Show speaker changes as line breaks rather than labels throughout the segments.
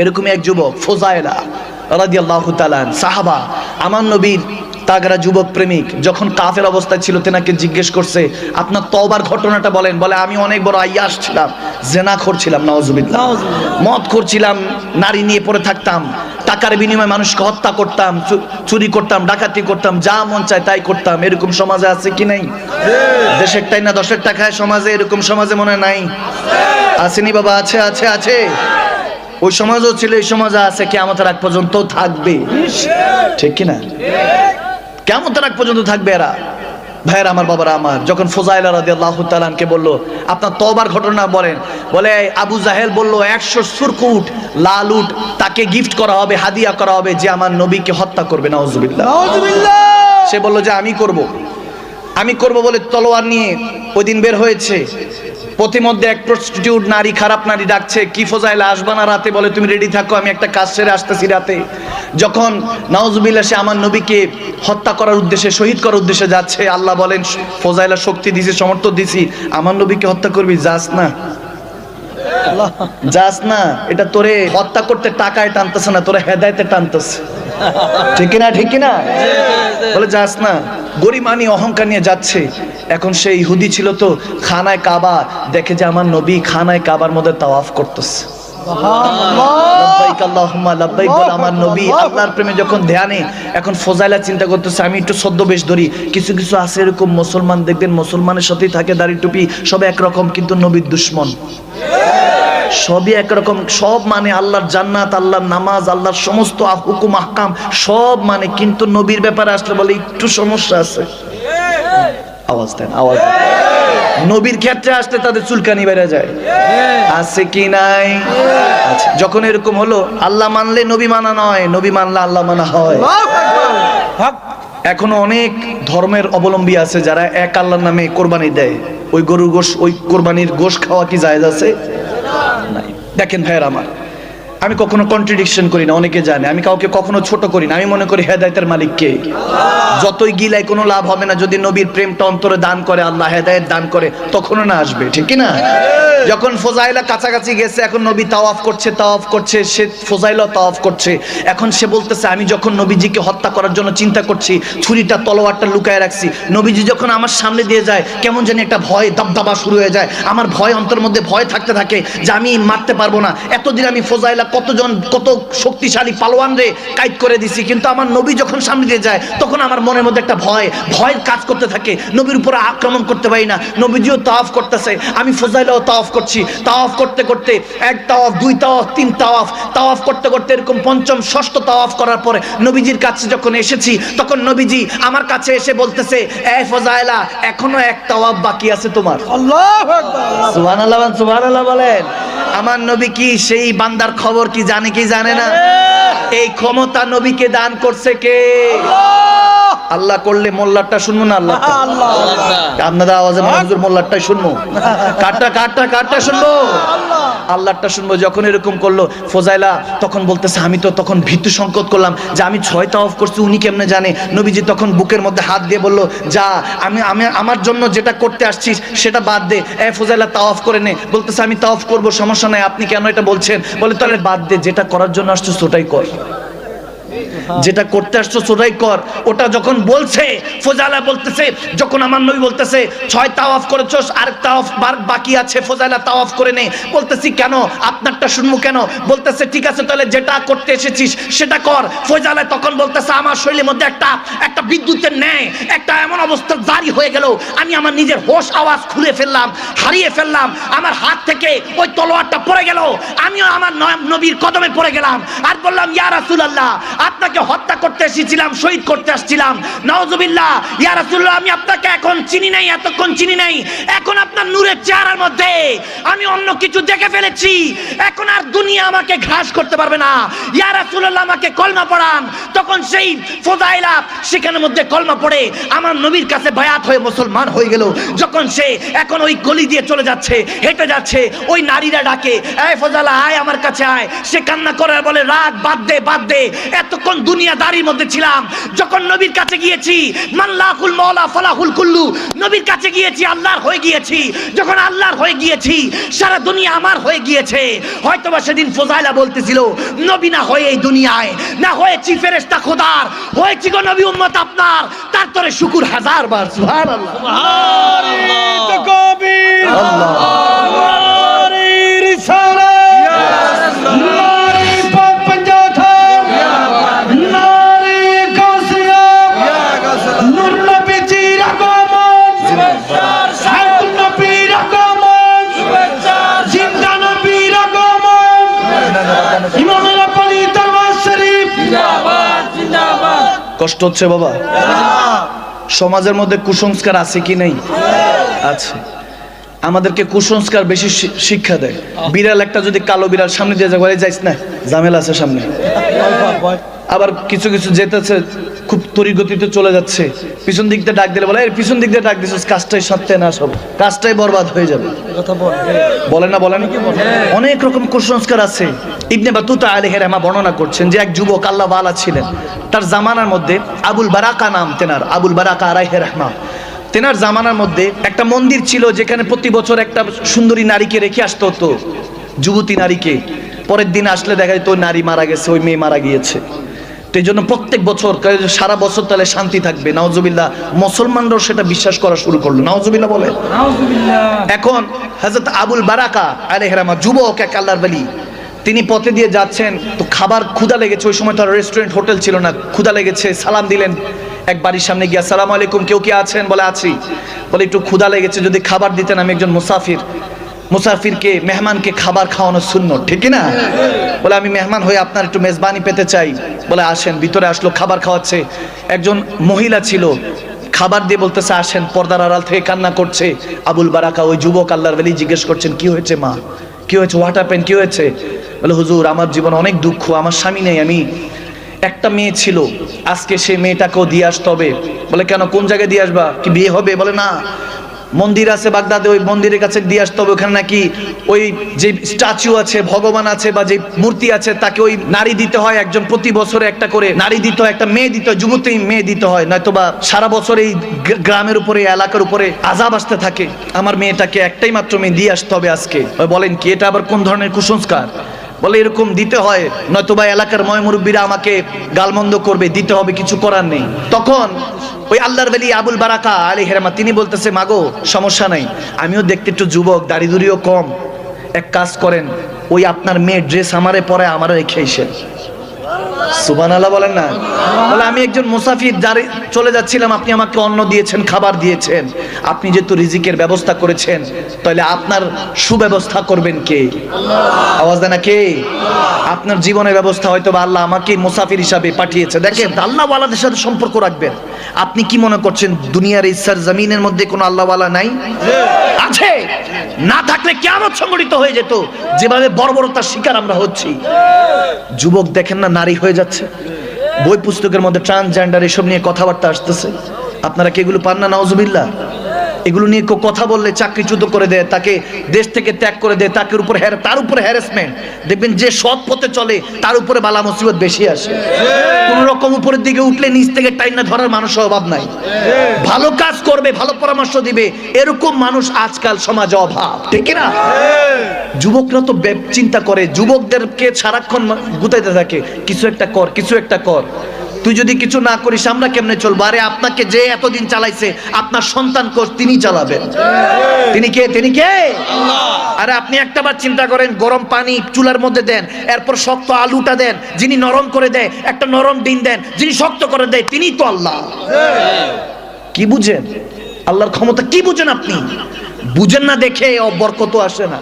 এরকমই এক যুবক ফোজায়লা রাদিয়াল্লাহু তাআলা সাহাবা, আমার নবীর তাগরা যুবক প্রেমিক, যখন কাফের অবস্থায় ছিল, তেনাকে জিজ্ঞেস করছে, আপনার তবার ঘটনাটা বলেন। বলে, আমি অনেক বড় আইয়াস ছিলাম জেনা করছিলাম নওয়াজুবিল্লাহ মদ করছিলাম নারী নিয়ে পড়ে থাকতাম, টাকার বিনিময়ে মানুষকে হত্যা করতাম চুরি করতাম, ডাকাতি করতাম, যা মন চায় তাই করতাম। এরকম সমাজে আছে কি নাই? দেশের টাই না দশের টাকায় সমাজে এরকম সমাজে মনে নাই? আসেনি বাবা? আছে আছে আছে। ওই সমাজও ছিল এই সমাজে আছে কেমতের আগ পর্যন্ত থাকবে। ঠিক কি না কেমতের আগ পর্যন্ত থাকবে এরা। ভাইয়ের আমার বাবারা আমার। যখন ফোজাইলা আল্লাহ তালানকে বলল আপনার তবার ঘটনা বলেন বলে আবু জাহেল বলল একশো সুরকুট লাল উট তাকে গিফট করা হবে হাদিয়া করা হবে যে আমার নবীকে হত্যা করবে। নাউজুবিল্লাহ! সে বলল যে আমি করব। আমি করব বলে তলোয়ার নিয়ে ওই দিন বের হয়েছে। প্রতিমধ্যে এক প্রস্টিটিউট নারী, খারাপ নারী ডাকছে, কি ফোজাইলে, আসবা না রাতে? বলে, তুমি রেডি থাকো, আমি একটা কাজ সেরে আসতেছি রাতে। যখন নওয়াজবিল্লা সে আমার নবীকে হত্যা করার উদ্দেশ্যে, শহীদ করার উদ্দেশ্যে যাচ্ছে, আল্লাহ বলেন, ফোজাইলা, শক্তি দিছি সমর্থ দিছি। আমার নবীকে হত্যা করবি, যাস না। যাস না, এটা তোরে হত্যা করতে টাকায় টানতেছে না, তোরে হেদায়তে টানতেছে। ঠিক না ঠিক না বলে, যাস না গরিমানি অহংকার নিয়ে যাচ্ছে। এখন সেই ইহুদি ছিল তো, খানায় কাবা, দেখে যে আমার নবী খানায় কাবার মধ্যে তাওয়াফ করতেছে। আমার নবী। প্রেমে যখন ধ্যানে এখন ফজাইলা চিন্তা করতেছে আমি একটু ধরি। কিছু কিছু আছে এরকম মুসলমান দেখবেন মুসলমানের সাথেই থাকে দাড়ি টুপি সব একরকম কিন্তু নবীর দুশ্মন। সবই একরকম সব মানে আল্লাহর জান্নাত আল্লাহর নামাজ আল্লাহর সমস্ত হুকুম আহকাম সব মানে কিন্তু নবীর ব্যাপারে আসলে বলে একটু সমস্যা আছে। আওয়াজ দেন আওয়াজ দেন। নবীর ক্ষেত্রে আসতে তাদের চুলকানি বেড়ে যায়। আছে কি নাই? যখন এরকম হলো, আল্লাহ মানলে নবী মানা নয়, নবী মানলে আল্লাহ মানা হয়। এখনও অনেক ধর্মের অবলম্বী আছে যারা এক আল্লাহর নামে কোরবানি দেয়। ওই গরুর গোশ, ওই কোরবানির গোশ খাওয়া কি জায়েজ আছে? দেখেন ভাইয়ের আমার। আমি কখনো কন্ট্রাডিকশন করি না, অনেকে জানে। আমি কাউকে কখনো ছোট করি না, আমি মনে করি হেদায়তের মালিক কে? যতই গিলাই কোনো লাভ হবে না, যদি নবীর প্রেমটা অন্তরে দান করে, আল্লাহ হেদায়েত দান করে, তখনও না আসবে, ঠিক না? যখন ফোজাইলা কাছাকাছি গেছে, এখন নবী তাওয়াফ করছে তাওয়াফ করছে, সে ফোজাইলা তাওয়াফ করছে। এখন সে বলতেছে, আমি যখন নবীজিকে হত্যা করার জন্য চিন্তা করছি, ছুরিটা, তলোয়ারটা লুকায় রাখছি, নবীজি যখন আমার সামনে দিয়ে যায়, কেমন জানি একটা ভয়, দাবদাবা শুরু হয়ে যায়। আমার ভয় অন্তর মধ্যে ভয় থাকতে থাকে যে আমি মারতে পারব না। এতদিন আমি ফোজাইলা কতজন কত শক্তিশালী পালোয়ান রে কাইট করে দিছি। কিন্তু আমার নবী যখন সামনে দিয়ে যায় তখন আমার মনের মধ্যে একটা ভয় ভয়ের কাজ করতে থাকে। নবীর উপরে আক্রমণ করতে পারি না। নবীজিও তাওয়াফ করতেছে। আমি ফোজাইলাও তাওয়াফ করছি। তাওয়াফ করতে করতে এক তাওয়াফ দুই তাওয়াফ তিন তাওয়াফ। তাওয়াফ করতে করতে এরকম পঞ্চম ষষ্ঠ তাওয়াফ করার পরে নবীজির কাছে যখন এসেছি তখন নবীজি আমার কাছে এসে বলতেছে এ ফজাইলা এখনও এক তাওয়াফ বাকি আছে তোমার। সুবহানাল্লাহ সুবহানাল্লাহ বলেন। আমার নবী কি সেই বান্দার খবর কি জানে কি জানে না? এই ক্ষমতা নবীকে দান করছে কে? আল্লাহ! করলে মোল্লারটা শুনব না আল্লাহ আপনারা আওয়াজে মহাজুর মোল্লারটাই শুনব। কারটা কারটা কারটা শুনব? আল্লাহটা শুনব যখন এরকম করল ফোজাইলা তখন বলতেছে আমি তো তখন ভীতু সংকট করলাম যে আমি ছয় তাওয়াফ করছি উনি কেমনে জানে? নবীজি তখন বুকের মধ্যে হাত দিয়ে বলল যা আমি আমি আমার জন্য যেটা করতে আসছিস সেটা বাদ দে। এ ফোজাইলা তাওয়াফ করে নে। বলতেছে আমি তাওয়াফ করব সমস্যা নাই আপনি কেন এটা বলছেন? বলে তাহলে বাদ দে যেটা করার জন্য আসছিস ওটাই কর। যেটা করতে আসছো সেটাই কর। ওটা যখন বলছে ফোজালা বলতেছে, যখন আমার নবী বলতেছে, ছয় তাওয়াফ করেছস আর তাওয়াফ বাকি আছে ফোজালা তাওয়াফ করে নে। বলতেছি, কেন? আপনারটা শুনব কেন? বলতেছে, ঠিক আছে, তাহলে যেটা করতে এসেছিস, সেটা কর। ফোজালা তখন বলতেছে, আমার শরীরের মধ্যে একটা একটা বিদ্যুতের ন্যায়, একটা এমন অবস্থা জারি হয়ে গেল। আমি আমার নিজের হোশ আওয়াজ খুলে ফেললাম, হারিয়ে ফেললাম। আমার হাত থেকে ওই তলোয়ারটা পড়ে গেল। আমিও আমার নবীর কদমে পড়ে গেলাম। আর বললাম, ইয়া রাসূলুল্লাহ, আপনাকে হত্যা করতে এসেছিলাম, শহীদ করতে আসছিলাম। নওজুবিল্লাহ ইয়া রাসূলুল্লাহ, আমি আপনাকে এখন চিনি নাই, এতক্ষণ চিনি নাই। এখন আপনার নূরের চেহারার মধ্যে আমি অন্য কিছু দেখে ফেলেছি। এখন আর দুনিয়া আমাকে ঘাস করতে পারবে না। ইয়া রাসূলুল্লাহ, আমাকে কলমা পড়ান। তখন সেই ফোদাইলা সেখানের মধ্যে কলমা পড়ে আমার নবীর কাছে বায়াত হয়ে মুসলমান হয়ে গেল। যখন সে এখন ওই গলি দিয়ে চলে যাচ্ছে, হেঁটে যাচ্ছে, ওই নারীরা ডাকে, এই ফজালা আয় আমার কাছে আয়। সে কান্না করে বলে, রাগ বাদ দে বাদ দে। এতক্ষণ দুনিয়াদারির মধ্যে ছিলাম। যখন নবীর কাছে গিয়েছি মাল্লাহুল মৌলা ফলাহুল কুল্লু নবীর কাছে গিয়েছি আল্লাহর হয়ে গিয়েছি। যখন আল্লাহর হয়ে গিয়েছি সারা দুনিয়া আমার হয়ে গিয়েছে। হয়তোবা সেদিন ফোজাইলা বলতেছিল নবী না হয়ে এই দুনিয়ায় না হয়েছি ফেরেশতা খোদার। হয়েছি গো নবী উম্মত আপনার। তার তোরে শুকুর হাজার বার সুবহানাল্লাহ।
কবির নারী
কষ্ট হচ্ছে বাবা। সমাজের মধ্যে কুসংস্কার আছে কি নেই? আছে। আমাদেরকে কুসংস্কার বেশি শিক্ষা দেয়। বিড়াল একটা যদি কালো বিড়াল সামনে দিয়ে যাবে যাইস না, ঝামেলা আছে সামনে। আবার কিছু কিছু যেতেছে তরিগতিতে চলে যাচ্ছে। পিছন দিক দিয়ে ডাক দিলে বলে এর পিছন দিক দিয়ে ডাক দিছিস কাজটাই সাথে না সব। কাজটাই বরবাদ হয়ে যাবে। বলে। না বলেন অনেক রকম কুসংস্কার আছে। ইবনে বাতুতা আলাইহির রহমা বর্ণনা করছেন যে এক যুবক আল্লাহ ওয়ালা ছিলেন। তার জামানার মধ্যে আবুল বারাকা নাম তেনার আবুল বারাকা আলাইহির রহমা। তেনার জামানার মধ্যে একটা মন্দির ছিল যেখানে প্রতি বছর একটা সুন্দরী নারীকে রেখে আসতে হতো। যুবতী নারীকে। পরের দিন আসলে দেখা যেত ওই নারী মারা গেছে ওই মেয়ে মারা গিয়েছে। তো এই জন্য প্রত্যেক বছর সারা বছর তাহলে শান্তি থাকবে। নওজবিল্লাহ মুসলমানরাও সেটা বিশ্বাস করা শুরু করল। নওজবিল্লাহ বলে এখন হযরত আবুল বারাকা আলাইহির হেরামা যুবক এক আল্লাহর বলি তিনি পথে দিয়ে যাচ্ছেন তো খাবার ক্ষুদা লেগেছে। ওই সময় তো আর রেস্টুরেন্ট হোটেল ছিল না ক্ষুদা লেগেছে সালাম দিলেন। এক বাড়ির সামনে গিয়ে আসসালামু আলাইকুম কেউ কি আছেন? বলে আছি। বলে একটু ক্ষুদা লেগেছে যদি খাবার দিতেন আমি একজন মুসাফির। মুসাফিরকে, মেহমানকে খাবার খাওয়ানো শূন্য ঠিক না বলে, আমি মেহমান হয়ে আপনার একটু মেজবানি পেতে চাই। বলে, আসেন, ভিতরে আসলো, খাবার খাওয়াচ্ছে। একজন মহিলা ছিল, খাবার দিয়ে বলতেছে, আসেন, পর্দার আড়াল থেকে কান্না করছে। আবুল বারাকা, ওই যুবক আল্লাহর বেলি জিজ্ঞেস করছেন, কি হয়েছে মা? কি হয়েছে? হোয়াট হ্যাপেন কি হয়েছে? বলে, হুজুর, আমার জীবন অনেক দুঃখ, আমার স্বামী নেই, আমি একটা মেয়ে ছিল, আজকে সেই মেয়েটাকেও দিয়ে আসতে হবে। বলে, কেন, কোন জায়গায় দিয়ে আসবা? কি বিয়ে হবে? বলে, না মন্দির আছে বাগদাদে, ওই মন্দিরের কাছে দিয়ে আসতে হবে। ওখানে নাকি ওই যে স্ট্যাচু আছে, ভগবান আছে বা যে মূর্তি আছে, তাকে ওই নারী দিতে হয়। একজন প্রতি বছরে একটা করে নারী দিতে হয়, একটা মেয়ে দিতে হয়, যুবতী মেয়ে দিতে হয়। নয়তো বা সারা বছর এই গ্রামের উপরে, এলাকার উপরে আজাব আসতে থাকে। আমার মেয়েটাকে একটাই মাত্র মেয়ে দিয়ে আসতে হবে আজকে। বলেন কি, এটা আবার কোন ধরনের কুসংস্কার? বলে, এরকম দিতে হয়, নয়তোবা এলাকার ময় মুরব্বীরা আমাকে গালমন্দ করবে, দিতে হবে, কিছু করার নেই। তখন ওই আল্লাহর বেলি আবুল বারাকা আলী হেরামা তিনি বলতেছে, মাগো, সমস্যা নাই, আমিও দেখতে একটু যুবক দাড়ি কম। এক কাজ করেন, ওই আপনার মেয়ে ড্রেস আমারে পরে আমারও রেখে এসেন সুবান বলেন না। বলে আমি একজন মুসাফির, যারে চলে যাচ্ছিলাম, আপনি আমাকে অন্ন দিয়েছেন, খাবার দিয়েছেন, আপনি যেহেতু রিজিকের ব্যবস্থা করেছেন, তাহলে আপনার সুব্যবস্থা করবেন কে? আওয়াজ দেয় না কে? আপনার জীবনের ব্যবস্থা হয়তো বা আল্লাহ আমাকে মুসাফির হিসাবে পাঠিয়েছে। দেখেন, আল্লাহওয়ালাদের সাথে সম্পর্ক রাখবেন। আপনি কি মনে করছেন, দুনিয়ার ইচ্ছার জমিনের মধ্যে কোনো আল্লাহওয়ালা নাই? আছে? না থাকলে কেমন সংগঠিত হয়ে যেত। যেভাবে বর্বরতার শিকার আমরা হচ্ছি। যুবক দেখেন না, নারী হয়ে যাচ্ছে। বই পুস্তকের মধ্যে ট্রান্সজেন্ডার এসব নিয়ে কথাবার্তা আসতেছে। আপনারা কেগুলো পান না নওয়াজবিল্লাহ এগুলো নিয়ে কেউ কথা বললে চাকরিচ্যুত করে দেয়, তাকে দেশ থেকে ত্যাগ করে দেয়, তাকে উপর হ্যার তার উপরে হ্যারাসমেন্ট দেখবেন যে সৎ পথে চলে, তার উপরে বালা মুসিবত বেশি আসে। কোন রকম উপরের দিকে উঠলে নিচ থেকে টাইনা ধরার মানুষের অভাব নাই। ভালো কাজ করবে, ভালো পরামর্শ দিবে, এরকম মানুষ আজকাল সমাজে অভাব। ঠিক না যুবকরা তো চিন্তা করে, যুবকদেরকে সারাক্ষণ গুতাইতে থাকে, কিছু একটা কর, কিছু একটা কর। তুই যদি কিছু না করিস আমরা কেমনে চলবো? আরে আপনাকে যে এতদিন চালাইছে আপনার সন্তান কোষ তিনি চালাবেন। তিনি কে? তিনি কে? আরে আপনি একটা বার চিন্তা করেন গরম পানি চুলার মধ্যে দেন এরপর শক্ত আলুটা দেন যিনি নরম করে দেয় একটা নরম ডিম দেন যিনি শক্ত করে দেয় তিনি তো আল্লাহ। কি বুঝেন? আল্লাহর ক্ষমতা কি বুঝেন আপনি? বুঝেন না দেখে ও বরকত আসে না।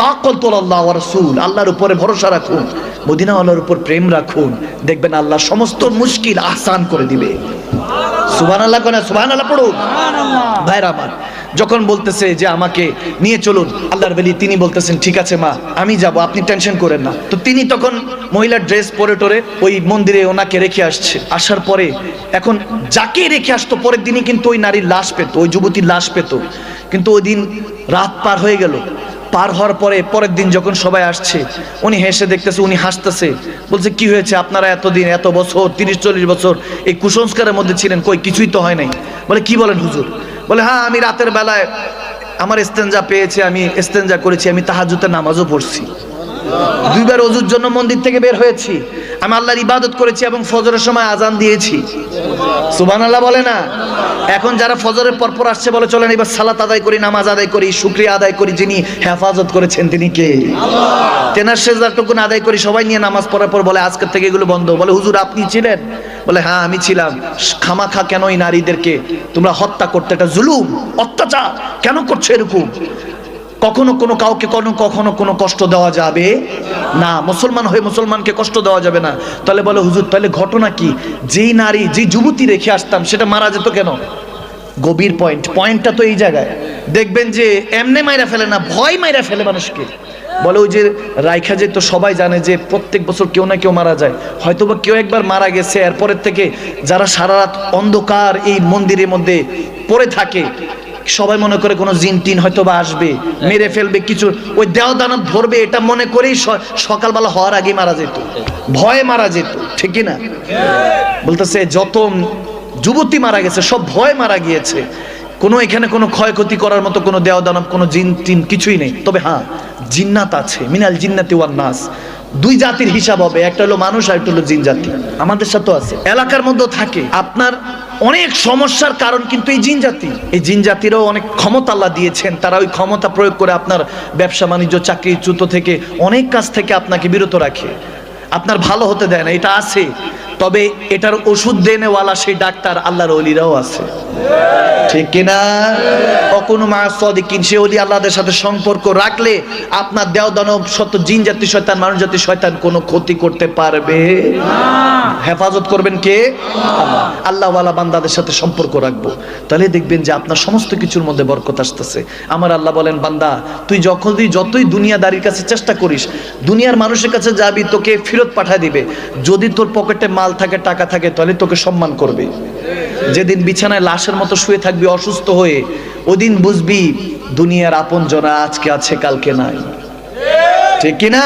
তাকল তোল আল্লাহ রসুল। আল্লাহর উপরে ভরসা রাখুন মদিনা আল্লাহর উপর প্রেম রাখুন দেখবেন আল্লাহ সমস্ত মুশকিল আসান করে দিবে। সুবহান আল্লাহ কোনা সুবহান আল্লাহ পড়ুন ভাইরা আমার যখন বলতেছে যে আমাকে নিয়ে চলুন আল্লাহর বেলি তিনি বলতেছেন ঠিক আছে মা আমি যাব আপনি টেনশন করেন না। তো তিনি তখন মহিলার ড্রেস পরে টরে ওই মন্দিরে ওনাকে রেখে আসছে। আসার পরে এখন যাকে রেখে আসতো পরের দিনই কিন্তু ওই নারীর লাশ পেত ওই যুবতীর লাশ পেত। কিন্তু ওই দিন রাত পার হয়ে গেল। পার হওয়ার পরে, পরের দিন যখন সবাই আসছে, উনি হেসে দেখতেছে, উনি হাসতেছে। বলছে, কি হয়েছে? আপনারা এতদিন, এত বছর, তিরিশ, চল্লিশ বছর এই কুসংস্কারের মধ্যে ছিলেন। কই, কিছুই তো হয় নাই। বলে, কি বলেন হুজুর? বলে হ্যাঁ আমি রাতের বেলায় আমার স্তেঞ্জা পেয়েছে, আমি স্তেঞ্জা করেছি, আমি তাহাজুতে নামাজও পড়ছি। দুইবার অজুর জন্য মন্দির থেকে বের হয়েছি। আমি আল্লাহর ইবাদত করেছি এবং ফজরের সময় আজান দিয়েছি। সুবান আল্লাহ বলে না? এখন যারা ফজরের পরপর আসছে বলে চলেন, এবার সালাত আদায় করি, নামাজ আদায় করি, শুক্রিয়া আদায় করি, যিনি হেফাজত করেছেন তিনি কে? তেনার সেজদারটুকুন আদায় করি, সবাই নিয়ে নামাজ পড়ার পর বলে, আজকের থেকে এগুলো বন্ধ। বলে, হুজুর, আপনি ছিলেন? বলে হ্যাঁ আমি ছিলাম। খামাখা কেন এই নারীদেরকে তোমরা হত্যা করতে? এটা জুলুম, অত্যাচার। কেন করছ এরকম? কখনো কোনো কাউকে কোনো কখনো কোনো কষ্ট দেওয়া যাবে না। মুসলমান হয়ে মুসলমানকে কষ্ট দেওয়া যাবে না। তাহলে বলে, হুজুর, তাহলে ঘটনা কি? যেই নারী যে যুবতী রেখে আসতাম, সেটা মারা যেত কেন? গভীর পয়েন্ট পয়েন্টটা তো এই জায়গায়। দেখবেন যে এমনে মাইরা ফেলে না, ভয় মাইরা ফেলে মানুষকে। বলে ওই যে রাইখা যে তো সবাই জানে যে প্রত্যেক বছর কেউ না কেউ মারা যায়। হয়তো বা কেউ একবার মারা গেছে, এরপরের থেকে যারা সারা রাত অন্ধকার এই মন্দিরের মধ্যে পড়ে থাকে সবাই মনে করে কোনো জিন টিন হয়তো বা আসবে, মেরে ফেলবে কিছু, ওই দেও দানব ধরবে, এটা মনে করেই সকালবেলা হওয়ার আগে মারা যেত, ভয়ে মারা যেত, ঠিক না? বলতেছে, যত যুবতী মারা গেছে, সব ভয় মারা গিয়েছে, কোনো এখানে কোনো ক্ষয়ক্ষতি করার মতো কোনো দেওয়া দানব, কোনো জিন টিন কিছুই নেই, তবে হ্যাঁ জিন্নাত আছে, মিনাল জিন্নাতি ওয়ান নাস, দুই জাতির হিসাব হবে, একটা হলো মানুষ আর একটা হলো জিন জাতি, আমাদের সাথেও আছে, এলাকার মধ্যেও থাকে, আপনার অনেক সমস্যার কারণ কিন্তু এই জিন জাতি। এই জিন জাতিরও অনেক ক্ষমতা আল্লাহ দিয়েছেন। তারা ওই ক্ষমতা প্রয়োগ করে আপনার ব্যবসা, বাণিজ্য, চাকরি, চুতো থেকে অনেক কাজ থেকে আপনাকে বিরত রাখে। আপনার ভালো হতে দেয় না, এটা আছে। তবে এটার ওষুধ দেনেওয়ালা সেই ডাক্তার আল্লাহর অলিরাও আছে। ঠিক কিনা? কখনো মা সদিকিন, সে অলি আল্লাহদের সাথে সম্পর্ক রাখলে আপনার দেও দানব শত জিন জাতি শয়তান, মানুষ জাতি শয়তান কোনো ক্ষতি করতে পারবে। হেফাজত করবেন কে? আল্লাহ। আল্লাহওয়ালা বান্দাদের সাথে সম্পর্ক রাখব। তাহলে দেখবেন যে আপনার সমস্ত কিছুর মধ্যে বরকত আসতেছে। আমার আল্লাহ বলেন, বান্দা, তুই যখনই যতই দুনিয়াদারির কাছে চেষ্টা করিস, দুনিয়ার মানুষের কাছে যাবি, তোকে ফেরত পাঠায় দিবে। যদি তোর পকেটে মাল থাকে, টাকা থাকে, তাহলে তোকে সম্মান করবে। যেদিন বিছানায় লাশের মতো শুয়ে থাকবি, অসুস্থ হয়ে, ওদিন বুঝবি দুনিয়ার আপন জনা আজকে আছে, কালকে নাই। ঠিক কিনা?